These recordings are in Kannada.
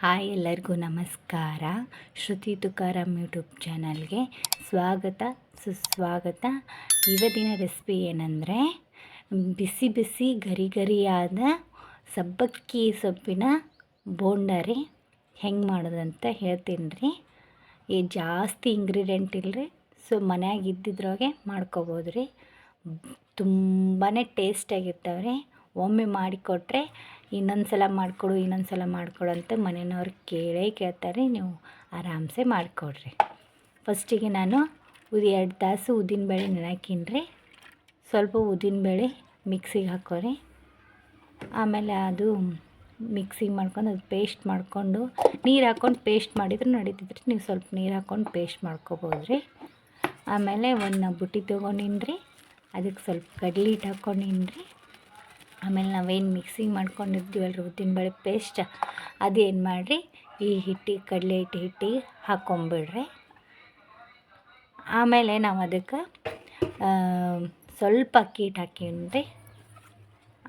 ಹಾಯ್ ಎಲ್ಲರಿಗೂ ನಮಸ್ಕಾರ. ಶ್ರುತಿ ತುಕಾರಾಮ್ ಯೂಟ್ಯೂಬ್ ಚಾನಲ್ಗೆ ಸ್ವಾಗತ, ಸುಸ್ವಾಗತ. ಇವತ್ತಿನ ರೆಸಿಪಿ ಏನಂದರೆ, ಬಿಸಿ ಬಿಸಿ ಗರಿ ಗರಿಯಾದ ಸಬ್ಬಕ್ಕಿ ಸೊಪ್ಪಿನ ಬೋಂಡರಿ ಹೆಂಗೆ ಮಾಡೋದಂತ ಹೇಳ್ತೀನಿ ರೀ ಈ ಜಾಸ್ತಿ ಇಂಗ್ರೀಡಿಯೆಂಟ್ ಇಲ್ಲರಿ ಸೊ ಮನ್ಯಾಗ ಇದ್ದಿದ್ರೊಳಗೆ ಮಾಡ್ಕೋಬೋದು ರೀ ತುಂಬಾ ಟೇಸ್ಟಾಗಿರ್ತಾವೆ ರೀ ಒಮ್ಮೆ ಮಾಡಿಕೊಟ್ರೆ ಇನ್ನೊಂದು ಸಲ ಮಾಡಿಕೊಡು ಇನ್ನೊಂದು ಸಲ ಮಾಡಿಕೊಡು ಅಂತ ಮನೆಯವ್ರು ಕೇಳೇ ಕೇಳ್ತಾರೆ. ನೀವು ಆರಾಮ್ಸೆ ಮಾಡಿಕೊಡ್ರಿ. ಫಸ್ಟಿಗೆ ನಾನು ಉದಿ ಎರಡು ತಾಸು ಉದ್ದಿನಬೇಳೆ ನೆನಕಿನ್ರಿ. ಸ್ವಲ್ಪ ಉದ್ದಿನಬೇಳೆ ಮಿಕ್ಸಿಗೆ ಹಾಕೋರಿ. ಆಮೇಲೆ ಅದು ಮಿಕ್ಸಿಗೆ ಮಾಡ್ಕೊಂಡು ಅದು ಪೇಸ್ಟ್ ಮಾಡಿಕೊಂಡು ನೀರು ಹಾಕ್ಕೊಂಡು ಪೇಸ್ಟ್ ಮಾಡಿದ್ರೆ ನಡೀತಿದ್ರಿ ನೀವು ಸ್ವಲ್ಪ ನೀರು ಹಾಕ್ಕೊಂಡು ಪೇಸ್ಟ್ ಮಾಡ್ಕೊಬೋದು ರೀ ಆಮೇಲೆ ಒಂದು ಬುಟ್ಟಿ ತೊಗೊಂಡಿನ್ರಿ ಅದಕ್ಕೆ ಸ್ವಲ್ಪ ಕಡ್ಲಿ ಹಿಟ್ಟು ಹಾಕ್ಕೊಂಡಿನ್ರಿ ಆಮೇಲೆ ನಾವೇನು ಮಿಕ್ಸಿಂಗ್ ಮಾಡ್ಕೊಂಡಿರ್ತೀವಲ್ಲ ರೀ ಉದ್ದಿನಬೇಳೆ ಪೇಸ್ಟ್, ಅದೇನು ಮಾಡಿರಿ, ಈ ಹಿಟ್ಟಿಗೆ, ಕಡಲೆ ಹಿಟ್ಟು ಹಿಟ್ಟಿಗೆ ಹಾಕ್ಕೊಂಬಿಡ್ರಿ. ಆಮೇಲೆ ನಾವು ಅದಕ್ಕೆ ಸ್ವಲ್ಪ ಅಕ್ಕಿ ಹಿಟ್ಟು ಹಾಕೀನಿ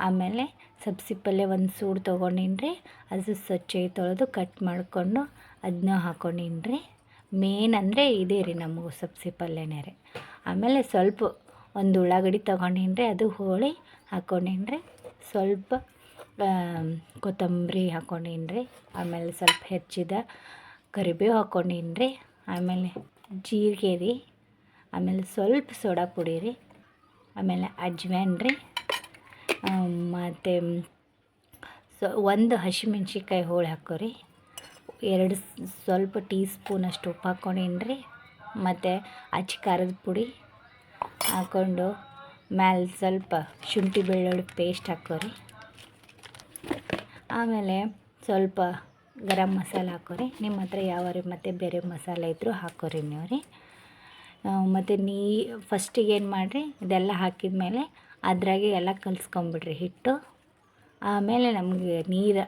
ಆಮೇಲೆ ಸಬ್ಸಿ ಪಲ್ಯ ಒಂದು ಸೂಡು ತೊಗೊಂಡಿನ್ರಿ ಅದು ಸ್ವಚ್ಛಗೆ ತೊಳೆದು ಕಟ್ ಮಾಡಿಕೊಂಡು ಅದನ್ನ ಹಾಕ್ಕೊಂಡಿನ್ರಿ. ಮೇನ್ ಅಂದರೆ ಇದೇ ರೀ ನಮಗೂ ಸಬ್ಸಿ ಪಲ್ಯನೇ ರೀ. ಆಮೇಲೆ ಸ್ವಲ್ಪ ಒಂದು ಉಳ್ಳಾಗಡ್ಡಿ ತೊಗೊಂಡಿನ್ರಿ, ಅದು ಹೋಳಿ ಹಾಕ್ಕೊಂಡಿನಿ ರೀ ಸ್ವಲ್ಪ ಕೊತ್ತಂಬರಿ ಹಾಕ್ಕೊಂಡೀನಿ ರೀ ಆಮೇಲೆ ಸ್ವಲ್ಪ ಹೆಚ್ಚಿದ ಕರಿಬೇವು ಹಾಕ್ಕೊಂಡೀನಿ ರೀ ಆಮೇಲೆ ಜೀರಿಗೆ ರೀ ಆಮೇಲೆ ಸ್ವಲ್ಪ ಸೋಡಾ ಪುಡಿ ರೀ ಆಮೇಲೆ ಅಜ್ವಾನ್ ರೀ ಮತ್ತು ಸೊ, ಒಂದು ಹಸಿಮೆಣ್ಸಿಕಾಯಿ ಹೋಳು ಹಾಕೋರಿ. ಎರಡು ಸ್ವಲ್ಪ ಟೀ ಸ್ಪೂನಷ್ಟು ಉಪ್ಪು ಹಾಕ್ಕೊಂಡೀನಿ ರೀ ಮತ್ತು ಅಚ್ಚ ಖಾರದ ಪುಡಿ ಹಾಕ್ಕೊಂಡು ಮ್ಯಾಲೆ ಸ್ವಲ್ಪ ಶುಂಠಿ ಬೆಳ್ಳುಳ್ಳಿ ಪೇಸ್ಟ್ ಹಾಕೋರಿ. ಆಮೇಲೆ ಸ್ವಲ್ಪ ಗರಂ ಮಸಾಲ ಹಾಕೋರಿ. ನಿಮ್ಮ ಹತ್ರ ಯಾವ ಮತ್ತು ಬೇರೆ ಮಸಾಲೆ ಇದ್ದರೂ ಹಾಕೋರಿ ನೀವು ರೀ. ಮತ್ತು ನೀ ಫಸ್ಟಿಗೆ ಏನು ಮಾಡಿರಿ, ಇದೆಲ್ಲ ಹಾಕಿದ ಮೇಲೆ ಅದ್ರಾಗೆ ಎಲ್ಲ ಕಲಿಸ್ಕೊಂಬಿಡ್ರಿ ಹಿಟ್ಟು. ಆಮೇಲೆ ನಮಗೆ ನೀರು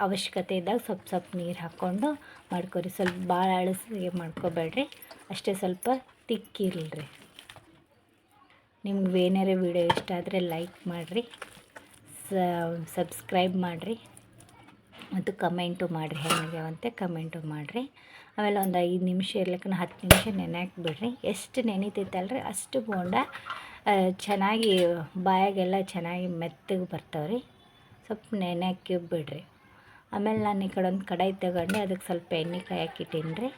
ಅವಶ್ಯಕತೆ ಇದ್ದಾಗ ಸ್ವಲ್ಪ ಸ್ವಲ್ಪ ನೀರು ಹಾಕ್ಕೊಂಡು ಮಾಡ್ಕೊರಿ. ಸ್ವಲ್ಪ ಭಾಳ ಅಳಸಿಗೆ ಮಾಡ್ಕೋಬೇಡ್ರಿ. ಅಷ್ಟೇ ಸ್ವಲ್ಪ ತಿಕ್ಕಿರಲ್ರಿ. ನಿಮ್ಗೆ ಏನಾರೇ ವಿಡಿಯೋ ಇಷ್ಟ ಆದರೆ ಲೈಕ್ ಮಾಡಿರಿ ಸಬ್ಸ್ಕ್ರೈಬ್ ಮಾಡಿರಿ, ಮತ್ತು ಕಮೆಂಟು ಮಾಡಿರಿ ಹೇಗಾಗ್ಯಾವಂತೆ ಕಮೆಂಟು ಮಾಡಿರಿ. ಆಮೇಲೆ ಒಂದು ಐದು ನಿಮಿಷ ಇರ್ಲಿಕ್ಕೆ ಹತ್ತು ನಿಮಿಷ ನೆನೆಹಾಕ್ಬಿಡ್ರಿ ಬಿಡ್ರಿ. ಎಷ್ಟು ನೆನೀತೈತಲ್ರಿ, ಅಷ್ಟು ಬೋಂಡ ಚೆನ್ನಾಗಿ ಬಾಯಾಗೆಲ್ಲ ಚೆನ್ನಾಗಿ ಮೆತ್ತಗೆ ಬರ್ತಾವೆ ರೀ ಸ್ವಲ್ಪ ಬಿಡ್ರಿ ಆಮೇಲೆ ನಾನು ಈ ಕಡೆ ಒಂದು ಕಡಾಯಿ ತಗೊಂಡು, ಅದಕ್ಕೆ ಸ್ವಲ್ಪ ಎಣ್ಣೆ ಕಾಯಕ್ಕಿಟ್ಟೀನಿ ರೀ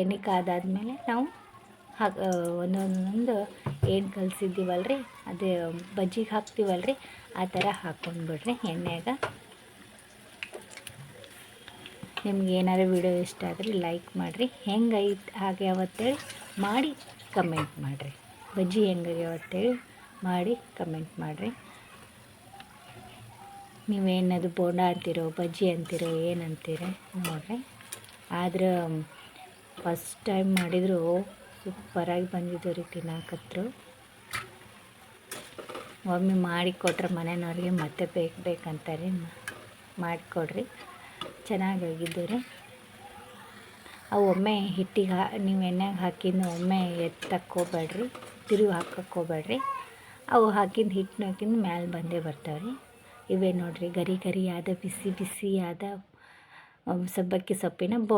ಎಣ್ಣೆ ಕಾದಾದ್ಮೇಲೆ ನಾವು ಹಾಗೆ ಒಂದೊಂದೊಂದು ಏನು ಕಲಿಸಿದ್ದೀವಲ್ಲ ರೀ ಅದೇ ಬಜ್ಜಿಗೆ ಹಾಕ್ತೀವಲ್ಲ ರೀ ಆ ಥರ ಹಾಕ್ಕೊಂಡ್ಬಿಡ್ರಿ ಎಣ್ಣೆಗ ನಿಮ್ಗೆ ಏನಾದ್ರು ವಿಡಿಯೋ ಇಷ್ಟ ಆದರೆ ಲೈಕ್ ಮಾಡಿರಿ. ಹೆಂಗೈತೆ ಅವತ್ತೇಳಿ ಮಾಡಿ ಕಮೆಂಟ್ ಮಾಡಿರಿ. ಬಜ್ಜಿ ಹೆಂಗಾಗ್ಯಾವತ್ತೇಳಿ ಮಾಡಿ ಕಮೆಂಟ್ ಮಾಡಿರಿ. ನೀವೇನದು ಬೋಂಡ ಅಂತೀರೋ, ಬಜ್ಜಿ ಅಂತೀರೋ ಏನಂತೀರ ನೋಡ್ರಿ ನೋಡಿರಿ. ಆದ್ರೆ ಫಸ್ಟ್ ಟೈಮ್ ಮಾಡಿದ್ರು ಸೂಪರಾಗಿ ಬಂದಿದ್ದು ರೀ ತಿನ್ನಾಕತ್ರು. ಒಮ್ಮೆ ಮಾಡಿ ಕೊಟ್ರೆ ಮನೆಯವ್ರಿಗೆ ಮತ್ತೆ ಬೇಕು ಬೇಕಂತಾರೆ ಮಾಡಿಕೊಡ್ರಿ ಚೆನ್ನಾಗಾಗಿದ್ದು ರೀ. ಅವು ಒಮ್ಮೆ ಹಿಟ್ಟಿಗೆ ಹಾ, ನೀವು ಎಣ್ಣೆಗೆ ಹಾಕಿದ್ದು ಒಮ್ಮೆ ಎತ್ತಕ್ಕೋಬೇಡ್ರಿ ತಿರುವಿ ತಿರುಗಿ ಹಾಕೋಬೇಡ್ರಿ ಅವು ಹಾಕಿದ ಹಿಟ್ಟನ್ನ ಹಾಕಿದ್ದು ಮ್ಯಾಲೆ ಬಂದೇ ಬರ್ತಾವ್ರಿ ಇವೇ ನೋಡಿರಿ ಗರಿ ಗರಿ ಆದ ಬಿಸಿ ಬಿಸಿಯಾದ ಸಬ್ಬಕ್ಕಿ ಸೊಪ್ಪಿನ ಬೋಂಡ.